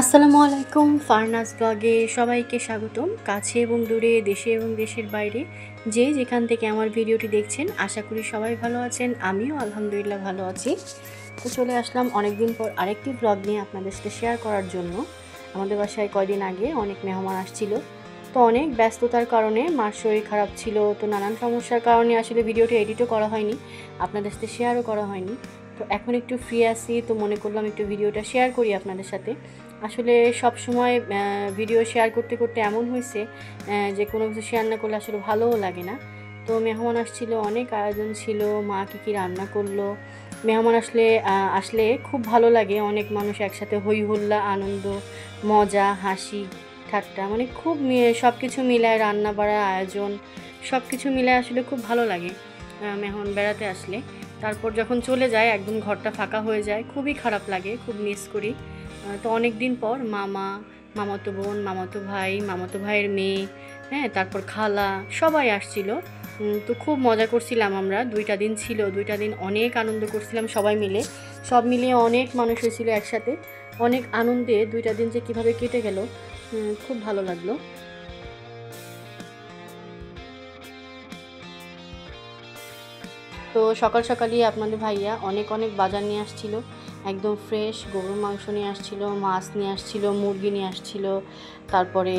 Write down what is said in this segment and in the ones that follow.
আসসালামু আলাইকুম, ফারনাস ব্লগে সবাইকে স্বাগতম। কাছে এবং দূরে, দেশে এবং দেশের বাইরে যে যেখান থেকে আমার ভিডিওটি দেখছেন, আশা করি সবাই ভালো আছেন। আমিও আলহামদুলিল্লাহ ভালো আছি। তো চলে আসলাম অনেক দিন পর আরেকটি ব্লগ নিয়ে আপনাদের সাথে শেয়ার করার জন্য। আমাদের বাসায় কয়দিন আগে অনেক মেহমান আসছিল। তো অনেক ব্যস্ততার কারণে মার শরীর খারাপ ছিল, তো নানান সমস্যার কারণে আসলে ভিডিওটি এডিটও করা হয়নি, আপনাদের সাথে শেয়ারও করা হয়নি। তো এখন একটু ফ্রি আছি, তো মনে করলাম একটু ভিডিওটা শেয়ার করি আপনাদের সাথে। আসলে সব সময় ভিডিও শেয়ার করতে করতে এমন হয়েছে যে কোনো কিছু শেয়ার না করলে আসলে ভালোও লাগে না। তো মেহমান আসছিল, অনেক আয়োজন ছিল, মা কী কী রান্না করল। মেহমান আসলে আসলে খুব ভালো লাগে, অনেক মানুষ একসাথে হই হুল্লা আনন্দ, মজা, হাসি, ঠাট্টা মানে খুব সব কিছু মিলায় রান্না, বাড়া, আয়োজন সব কিছু মিলায় আসলে খুব ভালো লাগে মেহমান বেড়াতে আসলে। তারপর যখন চলে যায়, একদম ঘরটা ফাঁকা হয়ে যায়, খুবই খারাপ লাগে, খুব মিস করি। তো অনেক দিন পর মামা, মামাতো বোন, মামাতো ভাই, মামাতো ভাইয়ের মেয়ে হ্যাঁ তারপর খালা, সবাই আসছিল। তো খুব মজা করছিলাম আমরা। দুইটা দিন ছিল, দুইটা দিন অনেক আনন্দ করছিলাম সবাই মিলে। সব মিলিয়ে অনেক মানুষ হয়েছিল একসাথে। অনেক আনন্দে দুইটা দিন যে কীভাবে কেটে গেল খুব ভালো লাগল। তো সকাল সকালই আপনাদের ভাইয়া অনেক অনেক বাজার নিয়ে আসছিল। একদম ফ্রেশ গরুর মাংস নিয়ে আসছিল, মাছ নিয়ে আসছিল, মুরগি নিয়ে আসছিল, তারপরে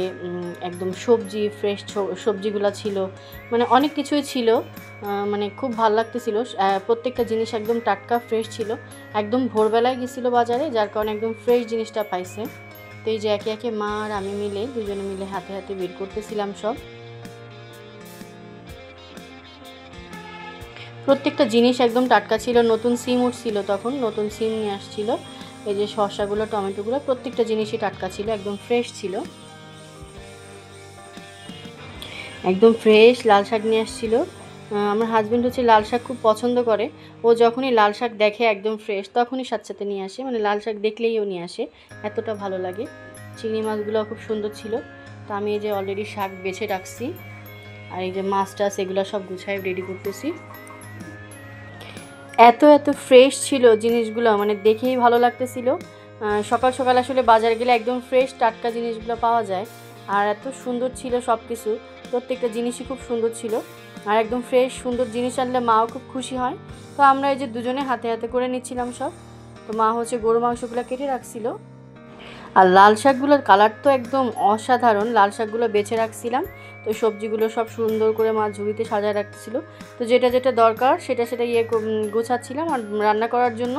একদম সবজি ফ্রেশ সবজিগুলো ছিল মানে অনেক কিছুই ছিল মানে খুব ভালো লাগতেছিল প্রত্যেকটা জিনিস একদম টাটকা ফ্রেশ ছিল, একদম ভোরবেলায় গেছিল বাজারে, যার কারণে একদম ফ্রেশ জিনিসটা পাইছে। তো এই যে একে একে মা আর আমি মিলে, দুজনে মিলে হাতে হাতে বের করতেছিলাম সব। প্রত্যেকটা জিনিস একদম টাটকা ছিল, নতুন সিম উঠছিল তখন, নতুন সিম নিয়ে আসছিল। এই যে শসাগুলো, টমেটোগুলো, প্রত্যেকটা জিনিসই টাটকা ছিল, একদম ফ্রেশ ছিল। একদম ফ্রেশ লাল শাক নিয়ে আসছিল। আমার হাজব্যান্ড হচ্ছে লাল শাক খুব পছন্দ করে। ও যখনই লাল শাক দেখে একদম ফ্রেশ তখনই সাথে সাথে নিয়ে আসে। মানে লাল শাক দেখলেই ও নিয়ে আসে। এতটা ভালো লাগে। চিংড়ি মাছগুলো খুব সুন্দর ছিল। তো আমি এই যে অলরেডি শাক বেছে রাখছি। আর এই যে মাছ টাছ, এগুলো সব গুছাই রেডি করতেছি। এত এত ফ্রেশ ছিল জিনিসগুলো মানে দেখেই ভালো লাগতেছিল। সকাল সকাল আসলে বাজার গেলে একদম ফ্রেশ টাটকা জিনিসগুলো পাওয়া যায়। আর এত সুন্দর ছিল সব কিছু প্রত্যেকটা জিনিসই খুব সুন্দর ছিল। আর একদম ফ্রেশ সুন্দর জিনিস আনলে মাও খুব খুশি হয়। তো আমরা এই যে দুজনে হাতে হাতে করে নিচ্ছিলাম সব। তো মা হচ্ছে গরু মাংসগুলো কেটে রাখছিল। আর লাল শাকগুলোর কালার তো একদম অসাধারণ, লাল শাকগুলো বেছে রাখছিলাম। তো সবজিগুলো সব সুন্দর করে মাছ ঝুড়িতে সাজায় রাখছিল। তো যেটা যেটা দরকার, সেটা সেটা ইয়ে গোছাচ্ছিলাম আর রান্না করার জন্য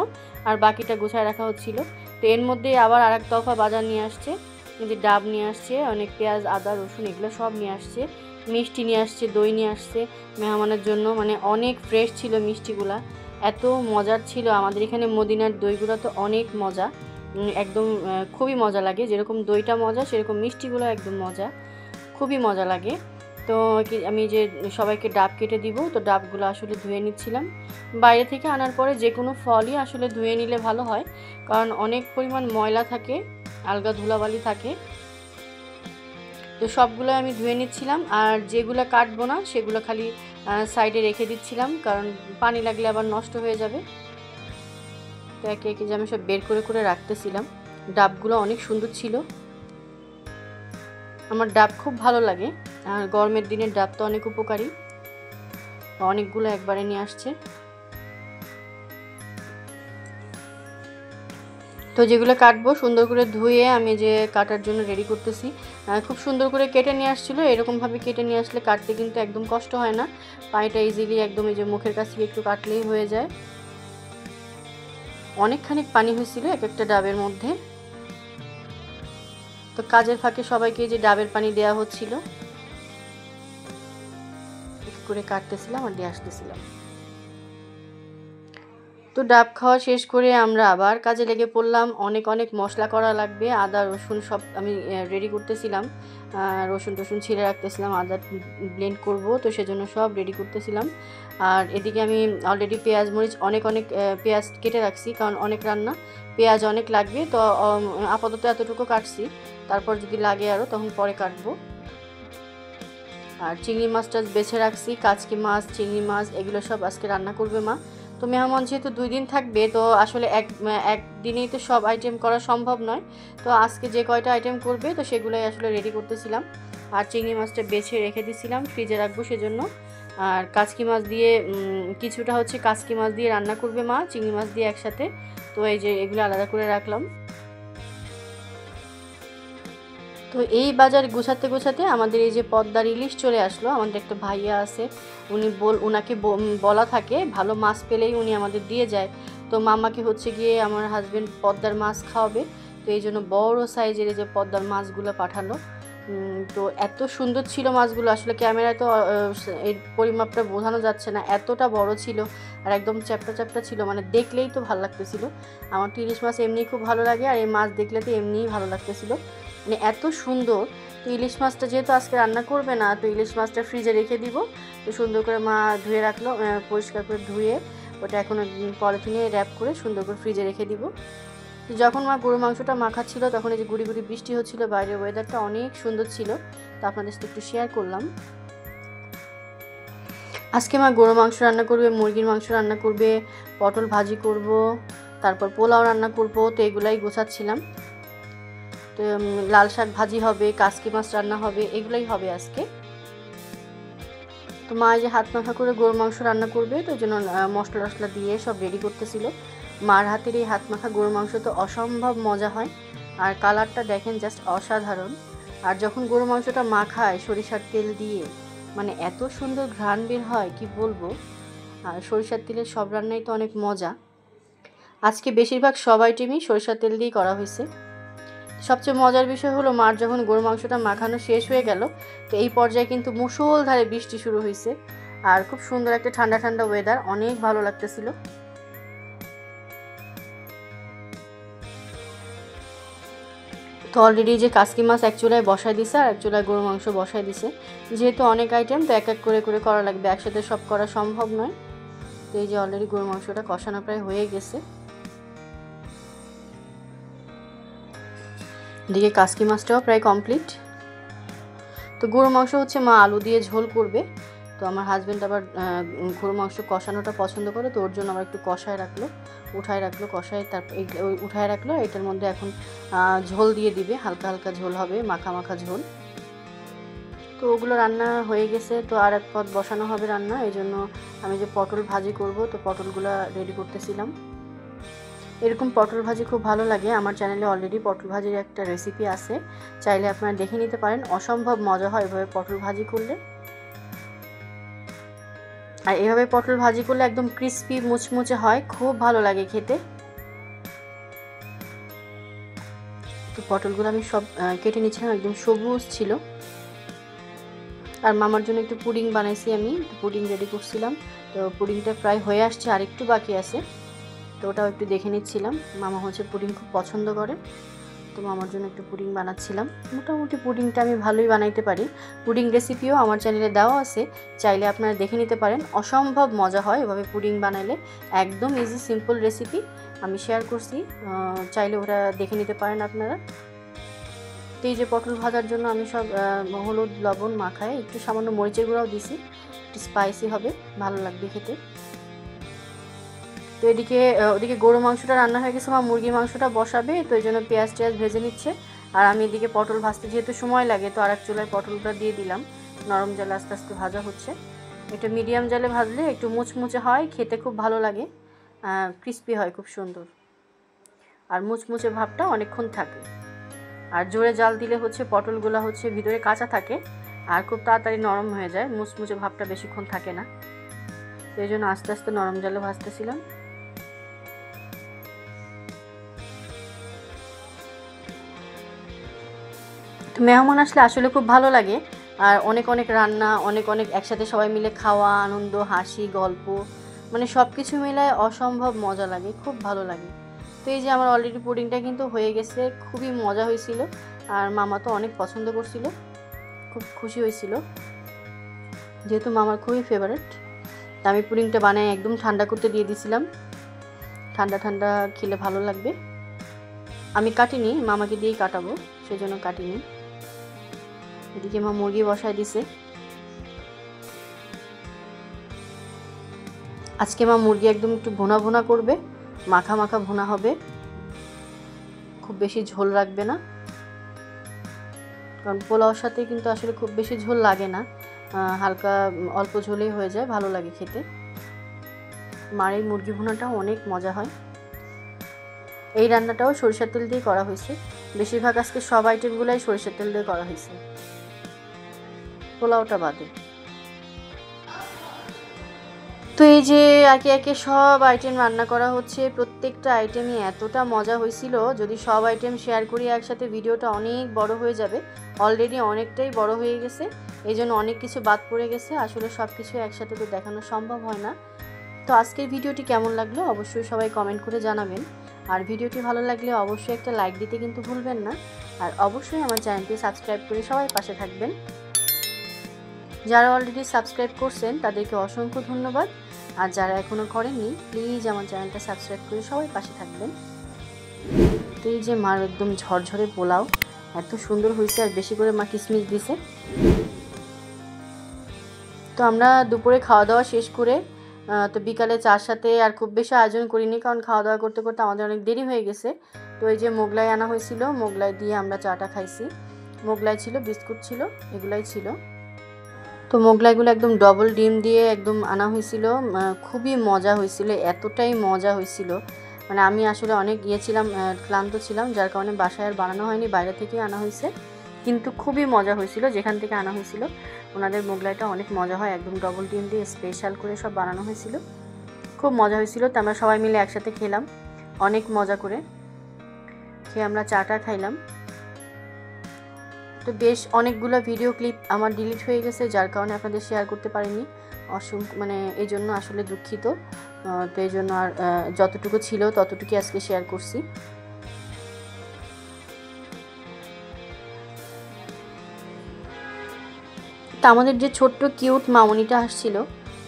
আর বাকিটা গোছায় রাখা হচ্ছিল। তো এর মধ্যে আবার আর এক দফা বাজার নিয়ে আসছে। যে ডাব নিয়ে আসছে, অনেক পেঁয়াজ, আদা, রসুন এগুলো সব নিয়ে আসছে। মিষ্টি নিয়ে আসছে, দই নিয়ে আসছে মেহমানের জন্য। মানে অনেক ফ্রেশ ছিল মিষ্টিগুলা। এত মজার ছিল আমাদের এখানে মদিনার দইগুলো তো অনেক মজা। একদম খুবই মজা লাগে। যেরকম দইটা মজা, সেরকম মিষ্টিগুলো একদম মজা। খুবই মজা লাগে। তো আমি যে সবাইকে ডাব কেটে দিব, তো ডাবগুলো আসলে ধুয়ে নিচ্ছিলাম। বাইরে থেকে আনার পরে যে কোনো ফলই আসলে ধুয়ে নিলে ভালো হয়, কারণ অনেক পরিমাণ ময়লা থাকে, আলগা ধুলাবালি থাকে। তো সবগুলো আমি ধুয়ে নিচ্ছিলাম, আর যেগুলো কাটবো না, সেগুলো খালি সাইডে রেখে দিচ্ছিলাম, কারণ পানি লাগলে আবার নষ্ট হয়ে যাবে। তো একে একে যে আমি সব বের করে করে রাখতেছিলাম, ডাবগুলো অনেক সুন্দর ছিল। আমার ডাব খুব ভালো লাগে। আর গরমের দিনে ডাব তো অনেক উপকারী। অনেকগুলো একবারে নিয়ে আসছে। তো যেগুলো কাটবো, সুন্দর করে ধুয়ে আমি যে কাটার জন্য রেডি করতেছি খুব সুন্দর করে কেটে নিয়ে আসছিল। এরকমভাবে কেটে নিয়ে আসলে কাটতে কিন্তু একদম কষ্ট হয় না। পানিটা ইজিলি একদম এই যে মুখের কাছ থেকে একটু কাটলেই হয়ে যায়। অনেকখানি পানি হয়েছিল এক একটা ডাবের মধ্যে। তো কাজের ফাঁকে সবাইকে যে ডাবের পানি দেওয়া হচ্ছিল করে কাটতেছিলাম আর দিয়ে আসতেছিলাম। তো ডাব খাওয়া শেষ করে আমরা আবার কাজে লেগে পড়লাম। অনেক অনেক মশলা করা লাগবে, আদা, রসুন সব আমি রেডি করতেছিলাম। রসুন টসুন ছিঁড়ে রাখতেছিলাম, আদা ব্লেন্ড করব, তো সেজন্য সব রেডি করতেছিলাম। আর এদিকে আমি অলরেডি পেঁয়াজ, মরিচ অনেক অনেক পেঁয়াজ কেটে রাখছি, কারণ অনেক রান্না, পেঁয়াজ অনেক লাগবে, তো আপাতত এতটুকু কাটছি। তারপর যদি লাগে আরও তখন পরে কাটবো। আর চিংড়ি মাছটা বেছে রাখছি, কাচকি মাছ, চিংড়ি মাছ, এগুলো সব আজকে রান্না করবে মা। তো মেহমান যেহেতু দুই দিন থাকবে, তো আসলে এক একদিনেই তো সব আইটেম করা সম্ভব নয়। তো আজকে যে কয়টা আইটেম করবে, তো সেগুলোই আসলে রেডি করতেছিলাম। আর চিংড়ি মাছটা বেছে রেখে দিছিলাম, ফ্রিজে রাখব সেজন্য। আর কাচকি মাছ দিয়ে কিছুটা হচ্ছে কাচকি মাছ দিয়ে রান্না করবে মা, চিংড়ি মাছ দিয়ে একসাথে। তো এই যে এগুলো আলাদা করে রাখলাম। তো এই বাজার গোছাতে গোছাতে আমাদের এই যে পদ্মার ইলিশ চলে আসলো। আমাদের একটা ভাইয়া আছে, উনি বল ওনাকে বলা থাকে, ভালো মাছ পেলেই উনি আমাদের দিয়ে যায়। তো মামাকে হচ্ছে গিয়ে আমার হাজব্যান্ড পদ্মার মাছ খাওয়াবে। তো এই জন্য বড় সাইজের এই যে পদ্মার মাছগুলো পাঠালো। তো এত সুন্দর ছিল মাছগুলো, আসলে ক্যামেরায় তো এর পরিমাপটা বোঝানো যাচ্ছে না। এতটা বড় ছিল আর একদম চ্যাপটা চ্যাপটা ছিল মানে দেখলেই তো ভালো লাগতেছিল। আমার তো ইলিশ মাছ এমনিই খুব ভালো লাগে আর এই মাছ দেখলে তো এমনিই ভালো লাগতেছিল। মানে এত সুন্দর। তো ইলিশ মাছটা যেহেতু আজকে রান্না করবে না, তো ইলিশ মাছটা ফ্রিজে রেখে দিব। তো সুন্দর করে মা ধুয়ে রাখল পরিষ্কার করে ধুয়ে ওটা এখন পলিথিনে র্যাপ করে সুন্দর করে ফ্রিজে রেখে দিব। তো যখন মা গরু মাংসটা মাখাচ্ছিল, তখন এই যে গুড়ি গুড়ি বৃষ্টি হচ্ছিল, বাইরের ওয়েদারটা অনেক সুন্দর ছিল। তো আপনাদের সাথে একটু শেয়ার করলাম। আজকে মা গরু মাংস রান্না করবে, মুরগির মাংস রান্না করবে, পটল ভাজি করব, তারপর পোলাও রান্না করব, তো এগুলাই গোছাচ্ছিলাম। লাল শাক ভাজি হবে, কাসকি মাছ রান্না হবে, এগুলাই হবে আজকে। তো মা যে হাত মাখা করে গরু মাংস রান্না করবে, তো জন্য মশলা টশলা দিয়ে সব রেডি করতেছিল। মার হাতের এই হাত মাখা গরু মাংস তো অসম্ভব মজা হয়। আর কালারটা দেখেন জাস্ট অসাধারণ। আর যখন গরু মাংসটা মাখায় সরিষার তেল দিয়ে মানে এত সুন্দর ঘ্রাণ বের হয়, কি বলব? আর সরিষার তেলের সব রান্নাই তো অনেক মজা। আজকে বেশিরভাগ সবাই আইটেমই সরিষার তেল দিয়েই করা হয়েছে। সবচেয়ে মজার বিষয় হলো মার যখন গরু মাংসটা মাখানো শেষ হয়ে গেল, তো এই পর্যায়ে কিন্তু মুসলধারে বৃষ্টি শুরু হয়েছে। আর খুব সুন্দর একটা ঠান্ডা ঠান্ডা ওয়েদার অনেক ভালো লাগতেছিল। তো অলরেডি যে কাসকি মাছ এক চুলায় বসাই দিছে আর এক চুলায় গরু মাংস বসাই দিছে, যেহেতু অনেক আইটেম তো এক এক করে করে করা লাগবে। একসাথে সব করা সম্ভব নয়। তো এই যে অলরেডি গরু মাংসটা কষানো প্রায় হয়ে গেছে। এদিকে কাসকি মাছটাও প্রায় কমপ্লিট তো গরু মাংস হচ্ছে মা আলু দিয়ে ঝোল করবে। তো আমার হাজব্যান্ড আবার গরু মাংস কষানোটা পছন্দ করে, তো ওর জন্য আবার একটু কষায় রাখল, উঠায় রাখল, কষায় তারপর উঠায় রাখল, এটার মধ্যে এখন ঝোল দিয়ে দিবে, হালকা হালকা ঝোল হবে, মাখা মাখা ঝোল। তো ওগুলো রান্না হয়ে গেছে, তো আর এক পথ বসানো হবে রান্না এই জন্য আমি যে পটল ভাজি করব, তো পটলগুলো রেডি করতেছিলাম। এরকম পটল ভাজি খুব ভালো লাগে। আমার চ্যানেলে অলরেডি পটল ভাজির একটা রেসিপি আছে। চাইলে আপনারা দেখে নিতে পারেন। অসম্ভব মজা হয় এভাবে পটল ভাজি করলে। আর এভাবে পটল ভাজি করলে একদম ক্রিস্পি মুচমুচে হয়। খুব ভালো লাগে খেতে। তো পটলগুলো আমি সব কেটে নিচ্ছিলাম একদম সবুজ ছিল। আর মামার জন্য একটু পুডিং বানাইছি আমি। পুডিং রেডি করছিলাম। তো পুডিংটা প্রায় হয়ে আসছে। আর একটু বাকি আছে। তো ওটাও একটু দেখে নিচ্ছিলাম। মামা হচ্ছে পুডিং খুব পছন্দ করে, তো মামার জন্য একটু পুডিং বানাচ্ছিলাম। মোটামুটি পুডিংটা আমি ভালোই বানাইতে পারি। পুডিং রেসিপিও আমার চ্যানেলে দেওয়া আছে, চাইলে আপনারা দেখে নিতে পারেন। অসম্ভব মজা হয় এভাবে পুডিং বানাইলে। একদম ইজি সিম্পল রেসিপি আমি শেয়ার করছি চাইলে ওটা দেখে নিতে পারেন আপনারা। তো এই যে পটল ভাজার জন্য আমি সব হলুদ, লবণ মাখায় একটু সামান্য মরিচের গুঁড়াও দিছি, একটু স্পাইসি হবে, ভালো লাগবে খেতে। তো এদিকে ওদিকে গরু মাংসটা রান্না হয়ে গেছে আমার মুরগির মাংসটা বসাবে, তো এই জন্য পেঁয়াজ টেয়াজ ভেজে নিচ্ছে। আর আমি এদিকে পটল ভাজতে যেহেতু সময় লাগে, তো আর এক চুলায় পটলটা দিয়ে দিলাম। নরম জালে আস্তে আস্তে ভাজা হচ্ছে। এটা মিডিয়াম জালে ভাজলে একটু মুচমুচে হয়, খেতে খুব ভালো লাগে ক্রিস্পি হয়, খুব সুন্দর। আর মুচমুচে ভাবটা অনেকক্ষণ থাকে। আর জোরে জাল দিলে হচ্ছে পটলগুলো হচ্ছে ভিতরে কাঁচা থাকে, আর খুব তাড়াতাড়ি নরম হয়ে যায়, মুচমুচে ভাবটা বেশিক্ষণ থাকে না। সেই জন্য আস্তে আস্তে নরম জলে ভাজতেছিলাম। মেহমান আসলে আসলে খুব ভালো লাগে। আর অনেক অনেক রান্না, অনেক অনেক একসাথে সবাই মিলে খাওয়া, আনন্দ, হাসি, গল্প মানে সব কিছু মিলায় অসম্ভব মজা লাগে, খুব ভালো লাগে। তো এই যে আমার অলরেডি পুডিংটা কিন্তু হয়ে গেছে, খুবই মজা হয়েছিল। আর মামা তো অনেক পছন্দ করছিল, খুব খুশি হয়েছিল। যেহেতু মামার খুবই ফেভারেট তা আমি পুডিংটা বানাই একদম ঠান্ডা করতে দিয়ে দিয়েছিলাম ঠান্ডা ঠান্ডা খেলে ভালো লাগবে। আমি কাটিনি, মামাকে দিয়েই কাটাবো সেই জন্য কাটিনি। এদিকে মা মুরগি বসায় দিছে। আজকে মা মুরগি একদম একটু ভোনা ভোনা করবে, মাখা মাখা ভোনা হবে। খুব বেশি ঝোল রাখবে না। কারণ পোলাওর সাথে কিন্তু আসলে খুব বেশি ঝোল লাগে না। হালকা অল্প ঝোলেই হয়ে যায়, ভালো লাগে খেতে। মার এই মুরগি ভুনাটাও অনেক মজা হয়। এই রান্নাটাও সরিষার তেল দিয়ে করা হয়েছে। বেশিরভাগ আজকে সব আইটেমগুলোই সরিষার তেল দিয়ে করা হয়েছে। পোলাওটা বাদে। তো এই যে একে একে সব আইটেম রান্না করা হচ্ছে, প্রত্যেকটা আইটেমই এতটা মজা হয়েছিল, যদি সব আইটেম শেয়ার করি একসাথে ভিডিওটা অনেক বড় হয়ে যাবে। অলরেডি অনেকটাই বড় হয়ে গেছে এই জন্য অনেক কিছু বাদ পড়ে গেছে, আসলে সব কিছু একসাথে তো দেখানো সম্ভব হয় না। তো আজকের ভিডিওটি কেমন লাগল অবশ্যই সবাই কমেন্ট করে জানাবেন। আর ভিডিওটি ভালো লাগলে অবশ্যই একটা লাইক দিতে কিন্তু ভুলবেন না। আর অবশ্যই আমার চ্যানেলটি সাবস্ক্রাইব করে সবাই পাশে থাকবেন। যারা অলরেডি সাবস্ক্রাইব করছেন, তাদেরকে অসংখ্য ধন্যবাদ। আর যারা এখনও করেননি প্লিজ আমার চ্যানেলটা সাবস্ক্রাইব করে সবাই পাশে থাকবেন। তো এই যে মার একদম ঝরঝরে পোলাও, এত সুন্দর হয়েছে আর বেশি করে মা কিশমিশ দিছে। তো আমরা দুপুরে খাওয়া দাওয়া শেষ করে তো বিকালে চার সাথে আর খুব বেশি আয়োজন করিনি, কারণ খাওয়া দাওয়া করতে করতে আমাদের অনেক দেরি হয়ে গেছে। তো এই যে মোগলাই আনা হয়েছিল, মোগলাই দিয়ে আমরা চাটা খাইছি। মোগলাই ছিল, বিস্কুট ছিল, এগুলাই ছিল। তো মোগলাইগুলো একদম ডবল ডিম দিয়ে একদম আনা হয়েছিল। খুবই মজা হয়েছিল, এতটাই মজা হয়েছিল। মানে আমি আসলে অনেক গিয়েছিলাম ক্লান্ত ছিলাম, যার কারণে বাসায় আর বানানো হয়নি, বাইরে থেকে আনা হয়েছে। কিন্তু খুবই মজা হয়েছিল, যেখান থেকে আনা হয়েছিল। ওনাদের মোগলাইটা অনেক মজা হয়, একদম ডবল ডিম দিয়ে স্পেশাল করে সব বানানো হয়েছিল। খুব মজা হয়েছিল, তো আমরা সবাই মিলে একসাথে খেলাম, অনেক মজা করে। খেয়ে আমরা চাটা খাইলাম। তো বেশ অনেকগুলো ভিডিও ক্লিপ আমার ডিলিট হয়ে গেছে, যার কারণে আপনাদের শেয়ার করতে পারিনি। অসংখ্য মানে এই জন্য আসলে দুঃখিত। তো এই জন্য আর যতটুকু ছিল ততটুকুই আজকে শেয়ার করছি। তা আমাদের যে ছোট্ট কিউট মামনিটা আসছিল,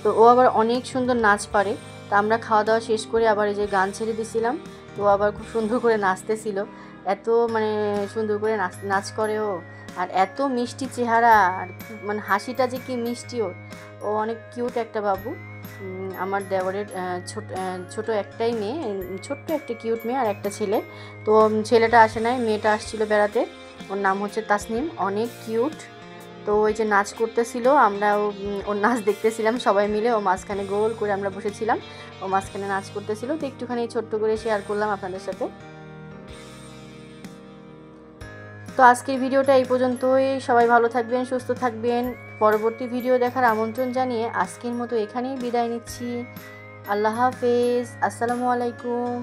তো ও আবার অনেক সুন্দর নাচ পারে। তা আমরা খাওয়া দাওয়া শেষ করে আবার এই যে গান ছেড়ে দিছিলাম, তো আবার খুব সুন্দর করে নাচতেছিল। এত মানে সুন্দর করে নাচ নাচ করে ও। আর এত মিষ্টি চেহারা, আর মানে হাসিটা যে কি মিষ্টি ওর। ও অনেক কিউট একটা বাবু। আমার দেওয়ারের ছোট ছোট একটাই মেয়ে ছোট্ট একটা কিউট মেয়ে আর একটা ছেলে। তো ছেলেটা আসে নাই, মেয়েটা আসছিল বেড়াতে। ওর নাম হচ্ছে তাসনিম, অনেক কিউট তো ওই যে নাচ করতেছিল, আমরা ওর নাচ দেখতেছিলাম সবাই মিলে। ও মাঝখানে গোল করে আমরা বসেছিলাম। ও মাঝখানে নাচ করতেছিল। তো একটুখানি ছোট্ট করে শেয়ার করলাম আপনাদের সাথে। তো আজকের ভিডিওটা এই পর্যন্তই। সবাই ভালো থাকবেন, সুস্থ থাকবেন। পরবর্তী ভিডিও দেখার আমন্ত্রণ জানিয়ে আজকের মতো এখানেই বিদায় নিচ্ছি। আল্লাহ হাফেজ। আসসালামু আলাইকুম।